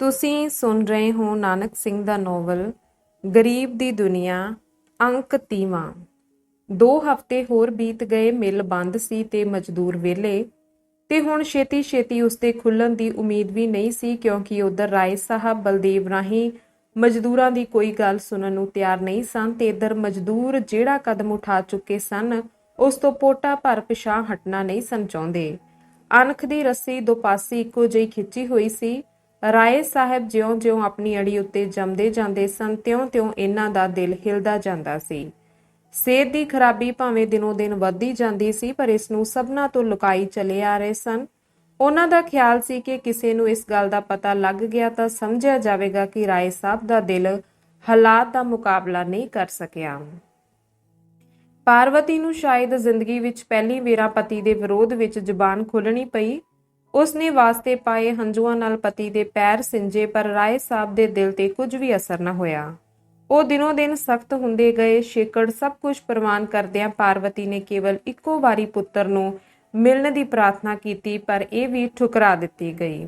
ਤੁਸੀਂ ਸੁਣ ਰਹੇ ਹੋ ਨਾਨਕ ਸਿੰਘ ਦਾ ਨੋਵਲ, ਗਰੀਬ ਦੀ ਦੁਨੀਆ, ਅੰਕ ਤੀਵਾਂ। ਦੋ ਹਫ਼ਤੇ ਹੋਰ ਬੀਤ ਗਏ, ਮਿਲ ਬੰਦ ਸੀ ਤੇ ਮਜ਼ਦੂਰ ਵਿਹਲੇ। ਤੇ ਹੁਣ ਛੇਤੀ ਛੇਤੀ ਉਸਦੇ ਖੁੱਲਣ ਦੀ ਉਮੀਦ ਵੀ ਨਹੀਂ ਸੀ, ਕਿਉਂਕਿ ਉਧਰ ਰਾਏ ਸਾਹਿਬ ਬਲਦੇਵ ਰਾਹੀਂ ਮਜ਼ਦੂਰਾਂ ਦੀ ਕੋਈ ਗੱਲ ਸੁਣਨ ਨੂੰ ਤਿਆਰ ਨਹੀਂ ਸਨ ਤੇ ਇਧਰ ਮਜ਼ਦੂਰ ਜਿਹੜਾ ਕਦਮ ਉਠਾ ਚੁੱਕੇ ਸਨ, ਉਸ ਤੋਂ ਪੋਟਾ ਭਰ ਪਿਛਾਂ ਹਟਣਾ ਨਹੀਂ ਸਨ ਚਾਹੁੰਦੇ। ਅਣਖ ਦੀ ਰੱਸੀ ਦੋ ਪਾਸੇ ਇੱਕੋ ਜਿਹੀ ਖਿੱਚੀ ਹੋਈ ਸੀ। ਰਾਏ ਸਾਹਿਬ ਜਿਉਂ-ਜਿਉਂ ਆਪਣੀ ਅੜੀ ਉੱਤੇ ਜੰਮਦੇ ਜਾਂਦੇ ਸਨ ਤਿਉਂ-ਤਿਉਂ ਇਹਨਾਂ ਦਾ ਦਿਲ ਹਿਲਦਾ ਜਾਂਦਾ ਸੀ। ਸਿਹਤ ਦੀ ਖਰਾਬੀ ਭਾਵੇਂ ਦਿਨੋ-ਦਿਨ ਵੱਧਦੀ ਜਾਂਦੀ ਸੀ, ਪਰ ਇਸ ਨੂੰ ਸਭਨਾ ਤੋਂ ਲੁਕਾਈ ਚਲੇ ਆ ਰਹੇ ਸਨ। ਉਹਨਾਂ ਦਾ ਖਿਆਲ ਸੀ ਕਿ ਕਿਸੇ ਨੂੰ ਇਸ ਗੱਲ ਦਾ ਪਤਾ ਲੱਗ ਗਿਆ ਤਾਂ ਸਮਝਿਆ ਜਾਵੇਗਾ ਕਿ ਰਾਏ ਸਾਹਿਬ ਦਾ ਦਿਲ ਹਾਲਾਤ ਦਾ ਮੁਕਾਬਲਾ ਨਹੀਂ ਕਰ ਸਕਿਆ। ਪਾਰਵਤੀ ਨੂੰ ਸ਼ਾਇਦ ਜ਼ਿੰਦਗੀ ਵਿੱਚ ਪਹਿਲੀ ਵੇਰਾ ਪਤੀ ਦੇ ਵਿਰੋਧ ਵਿੱਚ ਜ਼ੁਬਾਨ ਖੋਲਣੀ ਪਈ ਉਸਨੇ ਵਾਸਤੇ ਪਾਏ ਹੰਝੂਆਂ ਨਾਲ ਪਤੀ ਦੇ ਪੈਰ ਸਿੰਜੇ, ਪਰ ਰਾਏ ਸਾਹਿਬ ਦੇ ਦਿਲ ਤੇ ਕੁਝ ਵੀ ਅਸਰ ਨਾ ਹੋਇਆ। ਉਹ ਦਿਨੋ ਦਿਨ ਸਖਤ ਹੁੰਦੇ ਗਏ ਛੇਕੜ ਸਭ ਕੁਝ ਪ੍ਰਮਾਨ ਕਰਦਿਆਂ ਪਾਰਵਤੀ ਨੇ ਕੇਵਲ ਇੱਕੋ ਵਾਰੀ ਪੁੱਤਰ ਨੂੰ ਮਿਲਣ ਦੀ ਪ੍ਰਾਰਥਨਾ ਕੀਤੀ, ਪਰ ਇਹ ਵੀ ਠੁਕਰਾ ਦਿੱਤੀ ਗਈ।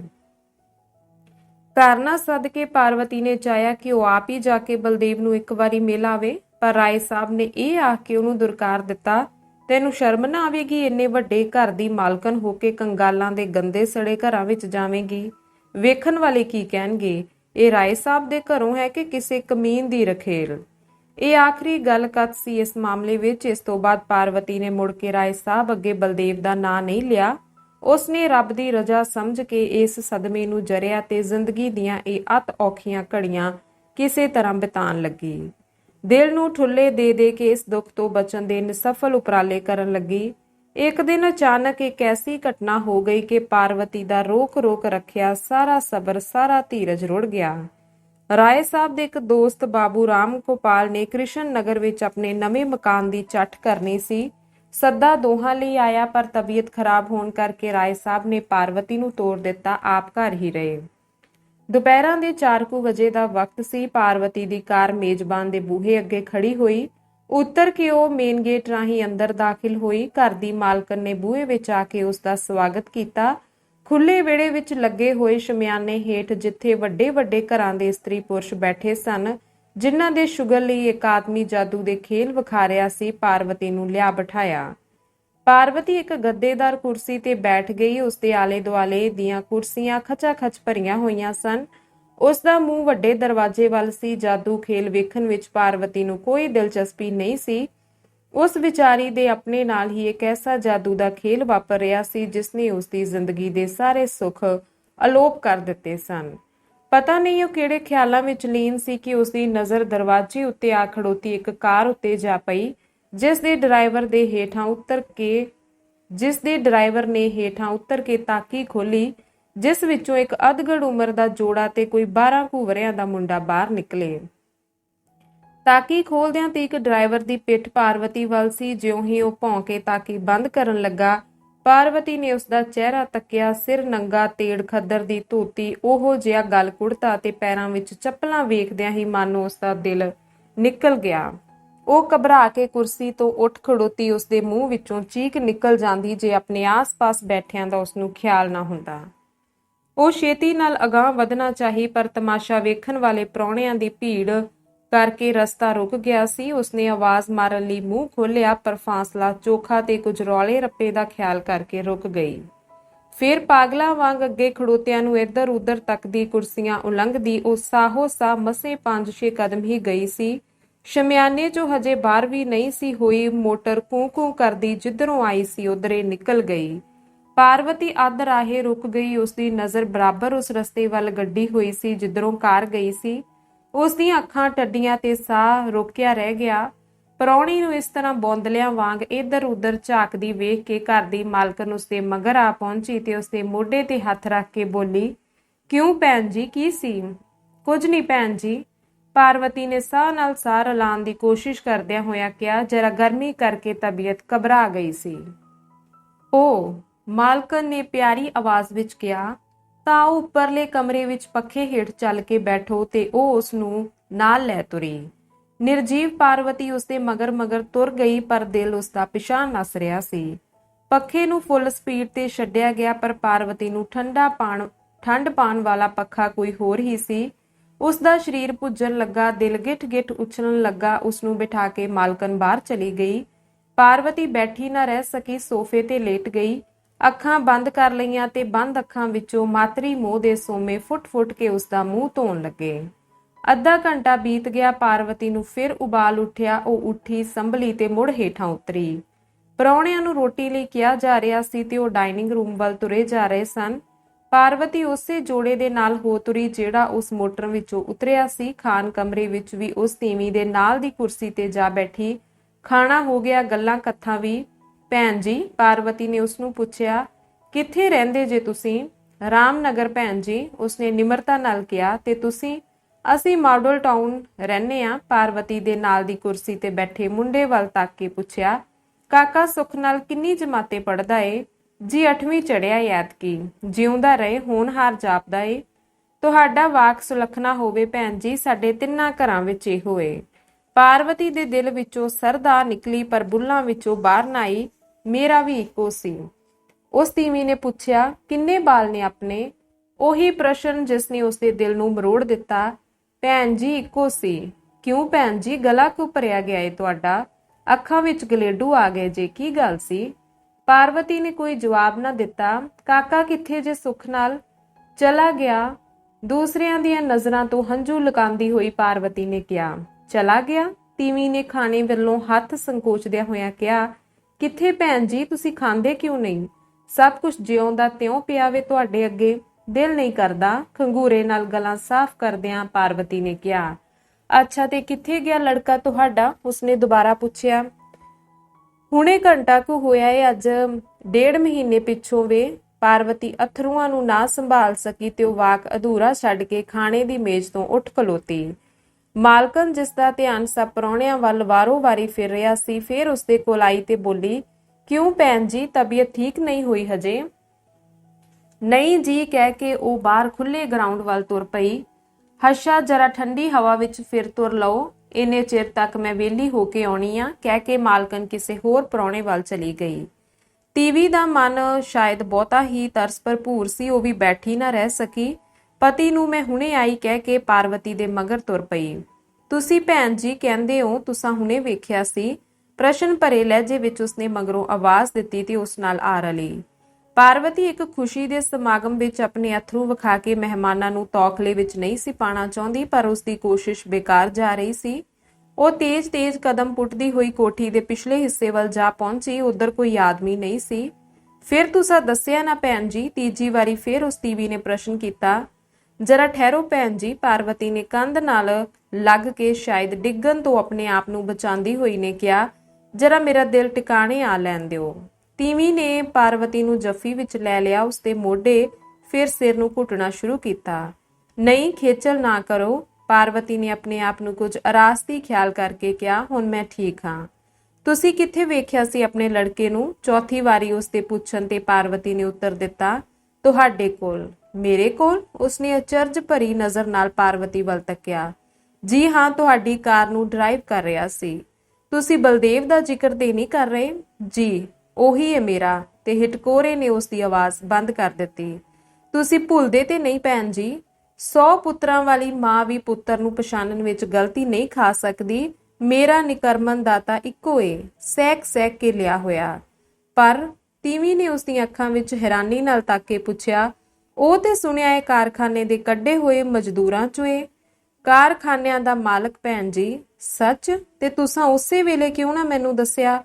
ਕਾਰਨਾ ਸਦਕੇ ਪਾਰਵਤੀ ਨੇ ਚਾਹਿਆ ਕਿ ਉਹ ਆਪ ਹੀ ਜਾ ਕੇ ਬਲਦੇਵ ਨੂੰ ਇੱਕ ਵਾਰੀ ਮਿਲ ਆਵੇ, ਪਰ ਰਾਏ ਸਾਹਿਬ ਨੇ ਇਹ ਆਖ ਕੇ ਉਹਨੂੰ ਦੁਰਕਾਰ ਦਿੱਤਾ ਤੈਨੂੰ ਸ਼ਰਮ ਨਾ ਆਵੇਗੀ, ਇੰਨੇ ਵੱਡੇ ਘਰ ਦੀ ਮਾਲਕਨ ਹੋ ਕੇ ਕੰਗਾਲਾਂ ਦੇ ਗੰਦੇ ਸੜੇ ਘਰਾਂ ਵਿੱਚ ਜਾਵੇਂਗੀ। ਵੇਖਣ ਵਾਲੇ ਕੀ ਕਹਿਣਗੇ? ਇਹ ਰਾਏ ਸਾਹਿਬ ਦੇ ਘਰੋਂ ਹੈ ਕਿ ਕਿਸੇ ਕਮੀਨ ਦੀ ਰਖੇਲ? ਇਹ ਆਖਰੀ ਗੱਲ ਕਤ ਸੀ ਇਸ ਮਾਮਲੇ ਵਿੱਚ, ਇਸ ਤੋਂ ਬਾਅਦ ਪਾਰਵਤੀ ਨੇ ਮੁੜ ਕੇ ਰਾਏ ਸਾਹਿਬ ਅੱਗੇ ਬਲਦੇਵ ਦਾ ਨਾਂ ਨਹੀਂ ਲਿਆ। ਉਸਨੇ ਰੱਬ ਦੀ ਰਜ਼ਾ ਸਮਝ ਕੇ ਇਸ ਸਦਮੇ ਨੂੰ ਜਰਿਆ ਤੇ ਜ਼ਿੰਦਗੀ ਦੀਆਂ ਇਹ ਅਤ ਔਖੀਆਂ ਘੜੀਆਂ ਕਿਸੇ ਤਰ੍ਹਾਂ ਬਿਤਾਨ ਲੱਗੀ। ਦਿਲ ਨੂੰ ਠੁੱਲੇ ਦੇ ਦੇ ਕੇ ਇਸ ਦੁੱਖ ਤੋਂ ਬਚਣ ਦੇ ਨਿਸਫਲ ਉਪਰਾਲੇ ਕਰਨ ਲੱਗੀ। ਇੱਕ ਦਿਨ ਅਚਾਨਕ ਇੱਕ ਐਸੀ ਘਟਨਾ ਹੋ ਗਈ ਕਿ ਪਾਰਵਤੀ ਦਾ ਰੋਕ ਰੋਕ ਰੱਖਿਆ ਸਾਰਾ ਸਬਰ, ਸਾਰਾ ਧੀਰਜ ਰੁੜ ਗਿਆ। ਰਾਏ ਸਾਹਿਬ ਦੇ ਇੱਕ ਦੋਸਤ ਬਾਬੂ ਰਾਮ ਗੋਪਾਲ ਨੇ ਕ੍ਰਿਸ਼ਨ ਨਗਰ ਵਿੱਚ ਆਪਣੇ ਨਵੇਂ ਮਕਾਨ ਦੀ ਚੱਠ ਕਰਨੀ ਸੀ। ਸੱਦਾ ਦੋਹਾਂ ਲਈ ਆਇਆ, ਪਰ ਤਬੀਅਤ ਖਰਾਬ ਹੋਣ ਕਰਕੇ ਰਾਏ ਸਾਹਿਬ ਨੇ ਪਾਰਵਤੀ ਨੂੰ ਤੋੜ ਦਿੱਤਾ, ਆਪ ਘਰ ਹੀ ਰਹੇ। ਦੁਪਹਿਰਾਂ ਦੇ 4:00 ਵਜੇ ਦਾ ਵਕਤ ਸੀ, ਪਾਰਵਤੀ ਦੀ ਕਾਰ ਮੇਜ਼ਬਾਨ ਦੇ ਬੂਹੇ ਅੱਗੇ ਖੜੀ ਹੋਈ। ਉੱਤਰ ਕੇ ਉਹ ਮੇਨ ਗੇਟ ਰਾਹੀਂ ਅੰਦਰ ਦਾਖਲ ਹੋਈ। ਘਰ ਦੀ ਮਾਲਕਨ ਨੇ ਬੂਹੇ ਵਿੱਚ ਆ ਕੇ ਉਸ ਦਾ ਸਵਾਗਤ ਕੀਤਾ। ਖੁੱਲੇ ਵਿੜੇ ਵਿੱਚ ਲੱਗੇ ਹੋਏ ਸ਼ਮਿਆਨੇ ਹੇਠ ਜਿੱਥੇ ਵੱਡੇ ਵੱਡੇ ਘਰਾਂ ਦੇ ਇਸਤਰੀ ਪੁਰਸ਼ ਬੈਠੇ ਸਨ, ਜਿਨ੍ਹਾਂ ਦੇ ਸ਼ੁਗਰ ਲਈ ਇੱਕ ਆਦਮੀ ਜਾਦੂ ਦੇ ਖੇਲ ਵਿਖਾ ਰਿਹਾ ਸੀ, ਪਾਰਵਤੀ ਨੂੰ ਲਿਆ ਬਿਠਾਇਆ। ਪਾਰਵਤੀ ਇੱਕ ਗੱਦੇਦਾਰ ਕੁਰਸੀ ਤੇ ਬੈਠ ਗਈ। ਉਸ ਦੇ ਆਲੇ ਦੁਆਲੇ ਦੀਆਂ ਕੁਰਸੀਆਂ ਖਚਾ-ਖਚ ਭਰੀਆਂ ਹੋਈਆਂ ਸਨ। ਉਸ ਦਾ ਮੂੰਹ ਵੱਡੇ ਦਰਵਾਜ਼ੇ ਵੱਲ ਸੀ। ਜਾਦੂ ਖੇਲ ਵੇਖਣ ਵਿੱਚ ਪਾਰਵਤੀ ਨੂੰ ਕੋਈ ਦਿਲਚਸਪੀ ਨਹੀਂ ਸੀ। ਉਸ ਵਿਚਾਰੀ ਦੇ ਆਪਣੇ ਨਾਲ ਹੀ ਇੱਕ ਐਸਾ ਜਾਦੂ ਦਾ ਖੇਲ ਵਾਪਰ ਰਿਹਾ ਸੀ, ਜਿਸ ਨੇ ਉਸ ਦੀ ਜ਼ਿੰਦਗੀ ਦੇ ਸਾਰੇ ਸੁੱਖ ਅਲੋਪ ਕਰ ਦਿੱਤੇ ਸਨ। ਪਤਾ ਨਹੀਂ ਉਹ ਕਿਹੜੇ ਖਿਆਲਾਂ ਵਿੱਚ ਲੀਨ ਸੀ ਕਿ ਉਸ ਦੀ ਨਜ਼ਰ ਦਰਵਾਜ਼ੇ ਉੱਤੇ ਆ ਖੜੋਤੀ ਇੱਕ ਕਾਰ ਉੱਤੇ ਜਾ ਪਈ। ਜਿਸ ਦੇ ਡਰਾਈਵਰ ਦੇ ਹੇਠਾਂ ਉਤਰ ਕੇ, ਜਿਸ ਦੇ ਡਰਾਈਵਰ ਨੇ ਹੇਠਾਂ ਉਤਰ ਕੇ ਤਾਕੀ ਖੋਲੀ, ਜਿਸ ਵਿੱਚੋਂ ਇੱਕ ਅਧਗੜ ਉਮਰ ਦਾ ਜੋੜਾ ਤੇ ਕੋਈ 12 ਕੁ ਵਰਿਆਂ ਦਾ ਮੁੰਡਾ ਬਾਹਰ ਨਿਕਲੇ। ਤਾਕੀ ਖੋਲਦਿਆਂ ਤੇ ਇੱਕ ਡਰਾਈਵਰ ਦੀ ਪਿੱਠ ਪਾਰਵਤੀ ਵੱਲ ਸੀ, ਜਿਉਂ ਹੀ ਉਹ ਭੌਂ ਕੇ ਤਾਕੀ ਬੰਦ ਕਰਨ ਲੱਗਾ। ਪਾਰਵਤੀ ਨੇ ਉਸ ਦਾ ਚਿਹਰਾ ਤੱਕਿਆ, ਸਿਰ ਨੰਗਾ, ਤੇੜ ਖੱਦਰ ਦੀ ਧੋਤੀ, ਉਹੋ ਜਿਹਾ ਗਲ ਕੁੜਤਾ ਤੇ ਪੈਰਾਂ ਵਿੱਚ ਚੱਪਲਾਂ ਵੇਖਦਿਆਂ ਹੀ ਮਨ ਉਸ ਦਾ ਦਿਲ ਨਿਕਲ ਗਿਆ। ਉਹ ਘਬਰਾ ਕੇ ਕੁਰਸੀ ਤੋਂ ਉੱਠ ਖੜੋਤੀ ਉਸ ਦੇ ਮੂੰਹ ਵਿੱਚੋਂ ਚੀਕ ਨਿਕਲ ਜਾਂਦੀ ਜੇ ਆਪਣੇ ਆਸ-ਪਾਸ ਬੈਠਿਆਂ ਦਾ ਉਸ ਨੂੰ ਖਿਆਲ ਨਾ ਹੁੰਦਾ। ਉਹ ਛੇਤੀ ਨਾਲ ਅਗਾਹ ਵਧਣਾ ਚਾਹੀ, ਪਰ ਤਮਾਸ਼ਾ ਵੇਖਣ ਵਾਲੇ ਪ੍ਰਾਹੁਣਿਆਂ ਦੀ ਭੀੜ ਕਰਕੇ ਰਸਤਾ ਰੁਕ ਗਿਆ ਸੀ। ਉਸਨੇ ਆਵਾਜ਼ ਮਾਰਨ ਲਈ ਮੂੰਹ ਖੋਲ੍ਹਿਆ, ਪਰ ਫਾਸਲਾ ਚੋਖਾ ਤੇ ਕੁਝ ਰੌਲੇ ਰੱਪੇ ਦਾ ਖਿਆਲ ਕਰਕੇ ਰੁਕ ਗਈ। ਫਿਰ ਪਾਗਲਾ ਵਾਂਗ ਅੱਗੇ ਖੜੋਤਿਆਂ ਨੂੰ ਇੱਧਰ ਉੱਧਰ ਤੱਕਦੀ ਕੁਰਸੀਆਂ ਉਲੰਘਦੀ, ਉਹ ਸਾਹੋ ਸਾਹ ਮਸੇ 5-6 ਕਦਮ ਹੀ ਗਈ ਸੀ। ਸ਼ਮਿਆਨੇ ਚੋਂ ਹਜੇ ਬਾਹਰ ਵੀ ਨਹੀਂ ਸੀ ਹੋਈ, ਮੋਟਰ ਕੂੰ-ਕੂੰ ਕਰਦੀ ਜਿੱਧਰੋਂ ਆਈ ਸੀ, ਉਧਰੇ ਨਿਕਲ ਗਈ। ਪਾਰਵਤੀ ਅੱਧ ਰਾਹੇ ਰੁਕ ਗਈ ਉਸ ਦੀ ਨਜ਼ਰ ਬਰਾਬਰ ਉਸ ਰਸਤੇ ਵੱਲ ਗੱਡੀ ਹੋਈ ਸੀ, ਜਿੱਧਰੋਂ ਕਾਰ ਗਈ ਸੀ। ਉਸ ਦੀਆਂ ਅੱਖਾਂ ਟੱਡੀਆਂ ਤੇ ਸਾਹ ਰੁਕਿਆ ਰਹਿ ਗਿਆ। ਪਰੌਣੀ ਨੂੰ ਇਸ ਤਰ੍ਹਾਂ ਬੌਂਦਲਿਆਂ ਵਾਂਗ ਇੱਧਰ ਉੱਧਰ ਝਾਕਦੀ ਵੇਖ ਕੇ ਘਰ ਦੀ ਮਾਲਕਨ ਉਸ ਦੇ ਮਗਰ ਆ ਪਹੁੰਚੀ ਤੇ ਉਸ ਦੇ ਮੋਢੇ ਤੇ ਹੱਥ ਰੱਖ ਕੇ ਬੋਲੀ, ਕਿਉਂ ਭੈਣ ਜੀ, ਕੀ ਸੀ? ਕੁਝ ਨਹੀਂ ਭੈਣ ਜੀ ਪਾਰਵਤੀ ਨੇ ਸਾਹ ਨਾਲ ਸਾਹ ਰਲਾਉਣ ਦੀ ਕੋਸ਼ਿਸ਼ ਕਰਦਿਆਂ ਹੋਇਆਂ ਕਿਹਾ, ਜਰਾ ਗਰਮੀ ਕਰਕੇ ਤਬੀਅਤ ਘਬਰਾ ਗਈ ਸੀ। ਉਹ ਮਾਲਕਨ ਨੇ ਪਿਆਰੀ ਆਵਾਜ਼ ਵਿੱਚ ਕਿਹਾ, ਤਾਂ ਉਹ ਉੱਪਰਲੇ ਕਮਰੇ ਵਿੱਚ ਪੱਖੇ ਹੇਠ ਚੱਲ ਕੇ ਬੈਠੋ ਤੇ ਉਹ ਉਸ ਨੂੰ ਨਾਲ ਲੈ ਤੁਰੀ। ਨਿਰਜੀਵ ਪਾਰਵਤੀ ਉਸ ਦੇ ਮਗਰ ਮਗਰ ਤੁਰ ਗਈ, ਪਰ ਦਿਲ ਉਸ ਦਾ ਪਿਛਾਂ ਨਸ ਰਿਹਾ ਸੀ। ਪੱਖੇ ਨੂੰ ਫੁੱਲ ਸਪੀਡ ਤੇ ਛੱਡਿਆ ਗਿਆ, ਪਰ ਪਾਰਵਤੀ ਨੂੰ ਠੰਡਾ ਪਾਣ, ਠੰਡ ਪਾਉਣ ਵਾਲਾ ਪੱਖਾ ਕੋਈ ਹੋਰ ਹੀ ਸੀ। ਉਸ ਦਾ ਸਰੀਰ ਭੁੱਜਣ ਲੱਗਾ, ਦਿਲ ਗਿੱਠ-ਗਿੱਠ ਉਛਲਣ ਲੱਗਾ ਉਸ ਨੂੰ ਬਿਠਾ ਕੇ ਮਾਲਕਨ ਬਾਹਰ ਚਲੀ ਗਈ। ਪਾਰਵਤੀ ਬੈਠੀ ਨਾ ਰਹਿ ਸਕੀ, ਸੋਫੇ ਤੇ ਲੇਟ ਗਈ। ਅੱਖਾਂ ਬੰਦ ਕਰ ਲਈਆਂ ਤੇ ਬੰਦ ਅੱਖਾਂ ਵਿੱਚੋਂ ਮਾਤਰੀ ਮੋਹ ਦੇ ਸੋਮੇ ਫੁੱਟ-ਫੁੱਟ ਕੇ ਉਸ ਦਾ ਮੂੰਹ ਧੋਣ ਲੱਗੇ। ਅੱਧਾ ਘੰਟਾ ਬੀਤ ਗਿਆ, ਪਾਰਵਤੀ ਨੂੰ ਫਿਰ ਉਬਾਲ ਉੱਠਿਆ, ਉਹ ਉੱਠੀ, ਸੰਭਲੀ ਤੇ ਮੁੜ ਹੇਠਾਂ ਉਤਰੀ। ਪਰੌਣਿਆਂ ਨੂੰ ਰੋਟੀ ਲਈ ਕਿਹਾ ਜਾ ਰਿਹਾ ਸੀ ਤੇ ਉਹ ਡਾਈਨਿੰਗ ਰੂਮ ਵੱਲ ਤੁਰੇ ਜਾ ਰਹੇ ਸਨ। ਪਾਰਵਤੀ ਉਸੇ ਜੋੜੇ ਦੇ ਨਾਲ ਹੋ ਤੁਰੀ ਜਿਹੜਾ ਉਸ ਮੋਟਰ ਵਿੱਚੋਂ ਉਤਰਿਆ ਸੀ। ਖਾਨ ਕਮਰੇ ਵਿੱਚ ਵੀ ਉਸ ਤੀਵੀਂ ਦੇ ਨਾਲ ਦੀ ਕੁਰਸੀ ਤੇ ਜਾ ਬੈਠੀ। ਖਾਣਾ ਹੋ ਗਿਆ, ਗੱਲਾਂ ਕੱਥਾਂ ਵੀ। ਭੈਣ ਜੀ, ਪਾਰਵਤੀ ਨੇ ਉਸ ਨੂੰ ਪੁੱਛਿਆ, ਕਿੱਥੇ ਰਹਿੰਦੇ ਜੇ ਤੁਸੀਂ? ਰਾਮਨਗਰ, ਭੈਣ ਜੀ, ਉਸਨੇ ਨਿਮਰਤਾ ਨਾਲ ਕਿਹਾ, ਤੇ ਤੁਸੀਂ? ਅਸੀਂ ਮਾਡਲ ਟਾਊਨ ਰਹਿੰਦੇ ਆ ਪਾਰਵਤੀ ਦੇ ਨਾਲ ਦੀ ਕੁਰਸੀ ਤੇ ਬੈਠੇ ਮੁੰਡੇ ਵੱਲ ਤੱਕ ਕੇ ਪੁੱਛਿਆ, ਕਾਕਾ ਸੁਖ ਨਾਲ ਕਿੰਨੀ ਜਮਾਤੇ ਪੜਦਾ ਏ? ਜੀ 8ਵੀਂ ਚੜਿਆ ਐਤਕੀ, ਜਿਉਂਦਾ ਰਹੇ ਹੋਣਹਾਰ ਜਾਪਦਾ ਏ। ਤੁਹਾਡਾ ਵਾਕ ਸੁਲਖਣਾ ਹੋਵੇ ਭੈਣ ਜੀ, ਸਾਡੇ ਤਿੰਨਾਂ ਘਰਾਂ ਵਿੱਚ ਇਹੋ ਏ। ਪਾਰਵਤੀ ਦੇ ਦਿਲ ਵਿੱਚੋਂ ਸਰਦਾ ਨਿਕਲੀ, ਪਰ ਬੁੱਲਾਂ ਵਿੱਚੋਂ ਬਾਹਰ ਨਾ ਆਈ, ਮੇਰਾ ਵੀ ਇੱਕੋ ਸੀ। ਉਸ ਤੀਵੀ ਨੇ ਪੁੱਛਿਆ, ਕਿੰਨੇ ਬਾਲ ਨੇ ਆਪਣੇ? ਉਹੀ ਪ੍ਰਸ਼ਨ ਜਿਸ ਨੇ ਉਸ ਦਿਲ ਨੂੰ ਮਰੋੜ ਦਿੱਤਾ, ਭੈਣ ਜੀ ਇੱਕੋ ਸੀ। ਕਿਉਂ ਭੈਣ ਜੀ, ਗਲਾ ਕਿਉਂ ਭਰਿਆ ਗਿਆ ਏ ਤੁਹਾਡਾ? ਅੱਖਾਂ ਵਿੱਚ ਗਲੇਡੂ ਆ ਗਏ ਜੇ, ਕੀ ਗੱਲ ਸੀ? ਪਾਰਵਤੀ ਨੇ ਕੋਈ ਜਵਾਬ ਨਾ ਦਿੱਤਾ। ਕਾਕਾ, ਕਿੱਥੇ ਜੇ ਸੁੱਖ ਨਾਲ ਚਲਾ ਗਿਆ? ਦੂਸਰਿਆਂ ਦੀਆਂ ਨਜ਼ਰਾਂ ਤੋਂ ਹੰਝੂ ਲੁਕਾਉਂਦੀ ਹੋਈ ਪਾਰਵਤੀ ਨੇ ਕਿਹਾ, ਚਲਾ ਗਿਆ? ਤੀਵੀਂ ਨੇ ਖਾਣੇ ਵੱਲੋਂ ਹੱਥ ਸੰਕੋਚਦਿਆਂ ਹੋਇਆਂ ਕਿਹਾ, ਕਿੱਥੇ ਭੈਣ ਜੀ, ਤੁਸੀਂ ਖਾਂਦੇ ਕਿਉਂ ਨਹੀਂ? ਸਭ ਕੁਝ ਜਿਉਂ ਦਾ ਤਿਉਂ ਪਿਆ ਵੇ ਤੁਹਾਡੇ ਅੱਗੇ, ਦਿਲ ਨਹੀਂ ਕਰਦਾ। ਖੰਗੂਰੇ ਨਾਲ ਗਲਾਂ ਸਾਫ਼ ਕਰਦਿਆਂ ਪਾਰਵਤੀ ਨੇ ਕਿਹਾ, ਅੱਛਾ, ਤੇ ਕਿੱਥੇ ਗਿਆ ਲੜਕਾ ਤੁਹਾਡਾ? ਉਸਨੇ ਦੁਬਾਰਾ ਪੁੱਛਿਆ ਹੁਣੇ ਘੰਟਾ ਕੁ ਹੋਇਆ ਏ, ਅੱਜ ਡੇਢ ਮਹੀਨੇ ਪਿੱਛੋਂ ਵੇ ਪਾਰਵਤੀ ਅਥਰੂਆਂ ਨੂੰ ਨਾ ਸੰਭਾਲ ਸਕੀ ਤੇ ਉਹ ਵਾਕ ਅਧੂਰਾ ਛੱਡ ਕੇ ਖਾਣੇ ਦੀ ਮੇਜ਼ ਤੋਂ ਉੱਠ ਖਲੋਤੀ। ਮਾਲਕਨ ਜਿਸ ਦਾ ਧਿਆਨ ਸਭ ਪਰੌਣਿਆਂ ਵੱਲ ਵਾਰੋ-ਵਾਰੀ ਫਿਰ ਰਿਹਾ ਸੀ, ਫਿਰ ਉਸਦੇ ਕੋਲ ਆਈ ਤੇ ਬੋਲੀ, ਕਿਉਂ ਭੈਣ ਜੀ, ਤਬੀਅਤ ਠੀਕ ਨਹੀਂ ਹੋਈ ਹਜੇ? ਨਹੀਂ ਜੀ, ਕਹਿ ਕੇ ਉਹ ਬਾਹਰ ਖੁੱਲੇ ਗਰਾਊਂਡ ਵੱਲ ਤੁਰ ਪਈ। ਹਸ਼ਾ ਜਰਾ ਠੰਡੀ ਹਵਾ ਵਿੱਚ ਫਿਰ ਤੁਰ ਲਓ। ਇੰਨੇ ਚਿਰ ਤੱਕ ਮੈਂ ਵਿਹਲੀ ਹੋ ਕੇ ਆਉਣੀ ਆ, ਕਹਿ ਕੇ ਮਾਲਕਨ ਕਿਸੇ ਹੋਰ ਪਰੌਣੇ ਵੱਲ ਚਲੀ ਗਈ। ਟੀਵੀ ਦਾ ਮਨ ਸ਼ਾਇਦ ਬਹੁਤਾ ਹੀ ਤਰਸ ਭਰਪੂਰ ਸੀ, ਉਹ ਵੀ ਬੈਠੀ ਨਾ ਰਹਿ ਸਕੀ। ਪਤੀ ਨੂੰ ਮੈਂ ਹੁਣੇ ਆਈ ਕਹਿ ਕੇ ਪਾਰਵਤੀ ਦੇ ਮਗਰ ਤੁਰ ਪਈ। ਤੁਸੀਂ ਭੈਣ ਜੀ ਕਹਿੰਦੇ ਹੋ, ਤੁਸੀਂ ਹੁਣੇ ਵੇਖਿਆ ਸੀ। ਪ੍ਰਸ਼ਨ ਭਰੇ ਲਹਿਜੇ ਵਿੱਚ ਉਸਨੇ ਮਗਰੋਂ ਆਵਾਜ਼ ਦਿੱਤੀ ਤੇ ਉਸ ਨਾਲ ਆ ਰਲੀ। ਪਾਰਵਤੀ ਇੱਕ ਖੁਸ਼ੀ ਦੇ ਸਮਾਗਮ ਵਿੱਚ ਆਪਣੇ ਅਥਰੂ ਵਿਖਾ ਕੇ ਮਹਿਮਾਨਾਂ ਨੂੰ ਤੌਖਲੇ ਵਿੱਚ ਨਹੀਂ ਸੀ ਪਾਣਾ ਚਾਹੁੰਦੀ, ਪਰ ਉਸ ਦੀ ਕੋਸ਼ਿਸ਼ ਬੇਕਾਰ ਜਾ ਰਹੀ ਸੀ। ਉਹ ਤੇਜ਼-ਤੇਜ਼ ਕਦਮ ਪੁੱਟਦੀ ਹੋਈ ਕੋਠੀ ਦੇ ਪਿਛਲੇ ਹਿੱਸੇ ਵੱਲ ਜਾ ਪਹੁੰਚੀ, ਉਧਰ ਕੋਈ ਆਦਮੀ ਨਹੀਂ ਸੀ। ਫਿਰ ਤੁਸੀਂ ਦੱਸਿਆ ਨਾ ਭੈਣ ਜੀ? ਤੀਜੀ ਵਾਰੀ ਫਿਰ ਉਸ ਟੀਵੀ ਨੇ ਪ੍ਰਸ਼ਨ ਕੀਤਾ। ਜਰਾ ਠਹਿਰੋ ਭੈਣ ਜੀ, ਪਾਰਵਤੀ ਨੇ ਕੰਧ ਨਾਲ ਲੱਗ ਕੇ ਸ਼ਾਇਦ ਡਿੱਗਣ ਤੋਂ ਆਪਣੇ ਆਪ ਨੂੰ ਬਚਾਉਂਦੀ ਹੋਈ ਨੇ ਕਿਹਾ। ਜਰਾ ਮੇਰਾ ਦਿਲ ਟਿਕਾਣੇ ਆ ਲੈਣ ਦਿਓ। ਤੀਵੀਂ ਨੇ ਪਾਰਵਤੀ ਨੂੰ ਜੱਫੀ ਵਿੱਚ ਲੈ ਲਿਆ, ਉਸਦੇ ਮੋਢੇ ਫਿਰ ਸਿਰ ਨੂੰ ਘੁੱਟਣਾ ਸ਼ੁਰੂ ਕੀਤਾ। ਨਹੀਂ, ਖੇਚਲ ਨਾ ਕਰੋ। ਪਾਰਵਤੀ ਨੇ ਆਪਣੇ ਆਪ ਨੂੰ ਕੁਝ ਅਰਾਸਤੀ ਖਿਆਲ ਕਰਕੇ ਕਿਹਾ, ਹੁਣ ਮੈਂ ਠੀਕ ਹਾਂ। ਤੁਸੀਂ ਕਿੱਥੇ ਵੇਖਿਆ ਸੀ ਆਪਣੇ ਲੜਕੇ ਨੂੰ? ਚੌਥੀ ਵਾਰੀ ਉਸ ਤੇ ਪੁੱਛਣ ਤੇ ਪਾਰਵਤੀ ਨੇ ਉੱਤਰ ਦਿੱਤਾ, ਤੁਹਾਡੇ ਕੋਲ। ਮੇਰੇ ਕੋਲ? ਉਸਨੇ ਅਚਰਜ ਭਰੀ ਨਜ਼ਰ ਨਾਲ ਪਾਰਵਤੀ ਵੱਲ ਤੱਕਿਆ। ਜੀ ਹਾਂ, ਤੁਹਾਡੀ ਕਾਰ ਨੂੰ ਡਰਾਈਵ ਕਰ ਰਿਹਾ ਸੀ। ਤੁਸੀਂ ਬਲਦੇਵ ਦਾ ਜ਼ਿਕਰ ਤੇ ਨਹੀਂ ਕਰ ਰਹੇ? ਜੀ। ਉਹੀ ਹੈ ਮੇਰਾ ਤੇ ਹਿਟਕੋਰੇ ਨੇ ਉਸ ਦੀ ਆਵਾਜ਼ ਬੰਦ ਕਰ ਦਿੱਤੀ। ਤੁਸੀਂ ਭੁੱਲਦੇ ਤੇ ਨਹੀਂ ਭੈਣ ਜੀ। 100 ਪੁੱਤਰਾਂ ਵਾਲੀ ਮਾਂ ਵੀ ਪੁੱਤਰ ਨੂੰ ਪਛਾਣਨ ਵਿੱਚ ਗਲਤੀ ਨਹੀਂ ਖਾ ਸਕਦੀ। ਮੇਰਾ ਨਿਕਰਮਨ ਦਾਤਾ ਇੱਕੋ ਏ ਸੈਕ ਸੈਕ ਕੇ ਲਿਆ ਹੋਇਆ। ਪਰ ਤੀਵੀ ਨੇ ਉਸ ਦੀਆਂ ਅੱਖਾਂ ਵਿੱਚ ਹੈਰਾਨੀ ਨਾਲ ਤੱਕ ਕੇ ਪੁੱਛਿਆ, ਉਹ ਤੇ ਸੁਣਿਆ ਇਹ ਕਾਰਖਾਨੇ ਦੇ ਕੱਢੇ ਹੋਏ ਮਜ਼ਦੂਰਾਂ ਚੋਂ ਏ। ਕਾਰਖਾਨਿਆਂ ਦਾ ਮਾਲਕ ਭੈਣ ਜੀ, ਸੱਚ? ਤੇ ਤੁਸੀਂ ਉਸੇ ਵੇਲੇ ਕਿਉਂ ਨਾ ਮੈਨੂੰ ਦੱਸਿਆ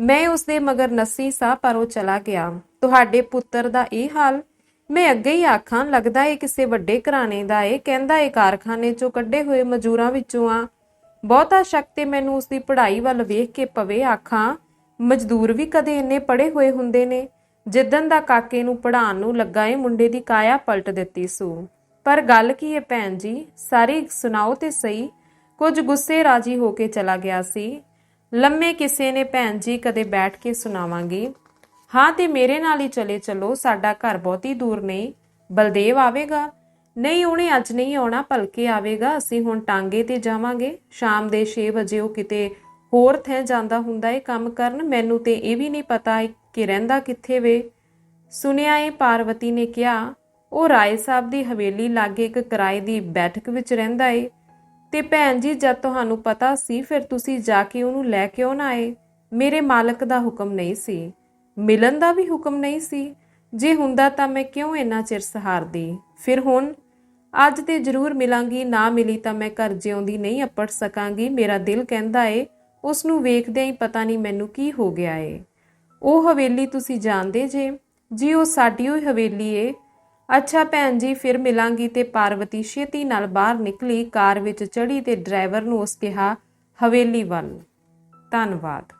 ਮੈਂ ਉਸ ਦੇ ਮਗਰ ਨੱਸੀ ਸਾਂ ਪਰ ਉਹ ਚਲਾ ਗਿਆ। ਤੁਹਾਡੇ ਪੁੱਤਰ ਦਾ ਇਹ ਹਾਲ? ਮੈਂ ਅੱਗੇ ਹੀ ਆਖਾਂ, ਲੱਗਦਾ ਏ ਕਿਸੇ ਵੱਡੇ ਘਰਾਣੇ ਦਾ ਏ, ਕਹਿੰਦਾ ਏ ਕਾਰਖਾਨੇ ਚੋਂ ਕੱਢੇ ਹੋਏ ਮਜ਼ਦੂਰਾਂ ਵਿੱਚੋਂ ਆ। ਬਹੁਤਾ ਸ਼ੱਕ ਤੇ ਮੈਨੂੰ ਉਸ ਦੀ ਪੜ੍ਹਾਈ ਵੱਲ ਵੇਖ ਕੇ ਪਵੇ ਆਖਾਂ, ਮਜ਼ਦੂਰ ਵੀ ਕਦੇ ਇੰਨੇ ਪੜੇ ਹੋਏ ਹੁੰਦੇ ਨੇ। ਜਿੱਦਨ ਦਾ ਕਾਕੇ ਨੂੰ ਪੜਾਉਣ ਨੂੰ ਲੱਗਾ ਏ, ਮੁੰਡੇ ਦੀ ਕਾਇਆ ਪਲਟ ਦਿੱਤੀ ਸੂ। ਪਰ ਗੱਲ ਕੀ ਹੈ ਭੈਣ ਜੀ? ਸਾਰੀ ਸੁਣਾਓ ਤੇ ਸਹੀ। ਕੁਝ ਗੁੱਸੇ ਰਾਜੀ ਹੋ ਕੇ ਚਲਾ ਗਿਆ ਸੀ। ਲੰਮੇ ਕਿਸੇ ਨੇ ਭੈਣ ਜੀ ਕਦੇ ਬੈਠ ਕੇ ਸੁਣਾਵਾਂਗੀ। ਹਾਂ ਤੇ ਮੇਰੇ ਨਾਲ ਹੀ ਚਲੇ ਚਲੋ, ਸਾਡਾ ਘਰ ਬਹੁਤੀ ਦੂਰ ਨਹੀਂ। ਬਲਦੇਵ ਆਵੇਗਾ? ਨਹੀਂ, ਉਹਨੇ ਅੱਜ ਨਹੀਂ ਆਉਣਾ, ਭਲਕੇ ਆਵੇਗਾ। ਅਸੀਂ ਹੁਣ ਟਾਂਗੇ ਤੇ ਜਾਵਾਂਗੇ। ਸ਼ਾਮ ਦੇ 6 ਵਜੇ ਉਹ ਕਿਤੇ ਹੋਰ ਥੈ ਜਾਂਦਾ ਹੁੰਦਾ ਏ ਕੰਮ ਕਰਨ। ਮੈਨੂੰ ਤੇ ਇਹ ਵੀ ਨਹੀਂ ਪਤਾ ਕਿ ਰਹਿੰਦਾ ਕਿੱਥੇ ਵੇ। ਸੁਣਿਆ ਏ ਪਾਰਵਤੀ ਨੇ ਕਿਹਾ, ਉਹ ਰਾਏ ਸਾਹਿਬ ਦੀ ਹਵੇਲੀ ਲਾਗੇ ਇੱਕ ਕਿਰਾਏ ਦੀ ਬੈਠਕ ਵਿੱਚ ਰਹਿੰਦਾ ਏ। ਤੇ ਭੈਣ ਜੀ, ਜਦ ਤੁਹਾਨੂੰ ਪਤਾ ਸੀ, ਫਿਰ ਤੁਸੀਂ ਜਾ ਕੇ ਉਹਨੂੰ ਲੈ ਕਿਉਂ ਨਾ ਆਏ? ਮੇਰੇ ਮਾਲਕ ਦਾ ਹੁਕਮ ਨਹੀਂ ਸੀ। ਮਿਲਣ ਦਾ ਵੀ ਹੁਕਮ ਨਹੀਂ ਸੀ। ਜੇ ਹੁੰਦਾ ਤਾਂ ਮੈਂ ਕਿਉਂ ਇੰਨਾ ਚਿਰ ਸਹਾਰਦੀ? ਫਿਰ ਹੁਣ, ਅੱਜ ਤੇ ਜ਼ਰੂਰ ਮਿਲਾਂਗੀ, ਨਾ ਮਿਲੀ ਤਾਂ ਮੈਂ ਘਰ ਜਿਉਂਦੀ ਨਹੀਂ ਅਪੜ ਸਕਾਂਗੀ। ਮੇਰਾ ਦਿਲ ਕਹਿੰਦਾ ਏ ਉਸ ਨੂੰ ਵੇਖਦਿਆਂ ਹੀ ਪਤਾ ਨਹੀਂ ਮੈਨੂੰ ਕੀ ਹੋ ਗਿਆ ਏ। ਉਹ ਹਵੇਲੀ ਤੁਸੀਂ ਜਾਣਦੇ ਜੇ। ਜੀ ਉਹ ਸਾਡੀ ਹੀ ਹਵੇਲੀ ਏ ਅੱਛਾ ਭੈਣ ਜੀ, ਫਿਰ ਮਿਲਾਂਗੀ ਤੇ ਪਾਰਵਤੀ ਛੇਤੀ ਨਾਲ ਬਾਹਰ ਨਿਕਲੀ ਕਾਰ ਵਿੱਚ ਚੜੀ ਤੇ ਡਰਾਈਵਰ ਨੂੰ ਉਸ ਕਿਹਾ, ਹਵੇਲੀ ਵੱਲ। ਧੰਨਵਾਦ।